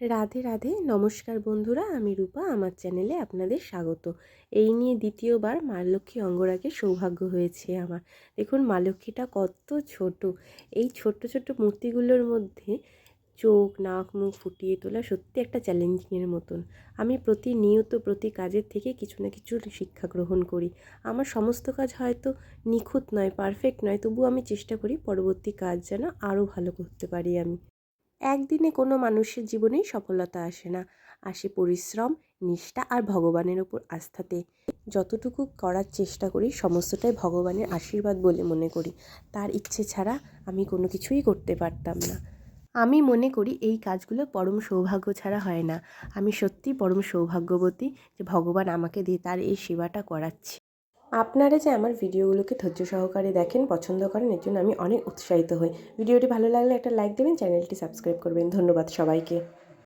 রাধে রাধে। নমস্কার বন্ধুরা, আমি রূপা। আমার চ্যানেলে আপনাদের স্বাগত। এই নিয়ে দ্বিতীয়বার মা লক্ষ্মী অঙ্গরাগের সৌভাগ্য হয়েছে আমার। দেখুন, মা লক্ষ্মীটা কত ছোট। এই ছোট্ট ছোট্ট মূর্তিগুলোর মধ্যে চোখ, নাক, মুখ ফুটিয়ে তোলা সত্যি একটা চ্যালেঞ্জিংয়ের মতন। আমি প্রতিনিয়ত প্রতি কাজের থেকে কিছু না কিছু শিক্ষা গ্রহণ করি। আমার সমস্ত কাজ হয়তো নিখুঁত নয়, পারফেক্ট নয়, তবুও আমি চেষ্টা করি পরবর্তী কাজ যেন আরও ভালো করতে পারি আমি। একদিনে কোনো মানুষের জীবনেই সফলতা আসে না। আসে পরিশ্রম, নিষ্ঠা আর ভগবানের ওপর আস্থাতে। যতটুকু করার চেষ্টা করি, সমস্তটাই ভগবানের আশীর্বাদ বলে মনে করি। তার ইচ্ছে ছাড়া আমি কোনো কিছুই করতে পারতাম না। আমি মনে করি এই কাজগুলো পরম সৌভাগ্য ছাড়া হয় না। আমি সত্যিই পরম সৌভাগ্যবতী যে ভগবান আমাকে দিয়ে তার এই সেবাটা করাচ্ছে। আপনারা যে আমার ভিডিওগুলোকে ধৈর্য সহকারে দেখেন, পছন্দ করেন, এর জন্য আমি অনেক উৎসাহিত হই। ভিডিওটি ভালো লাগলে একটা লাইক দেবেন, চ্যানেলটি সাবস্ক্রাইব করবেন। ধন্যবাদ সবাইকে।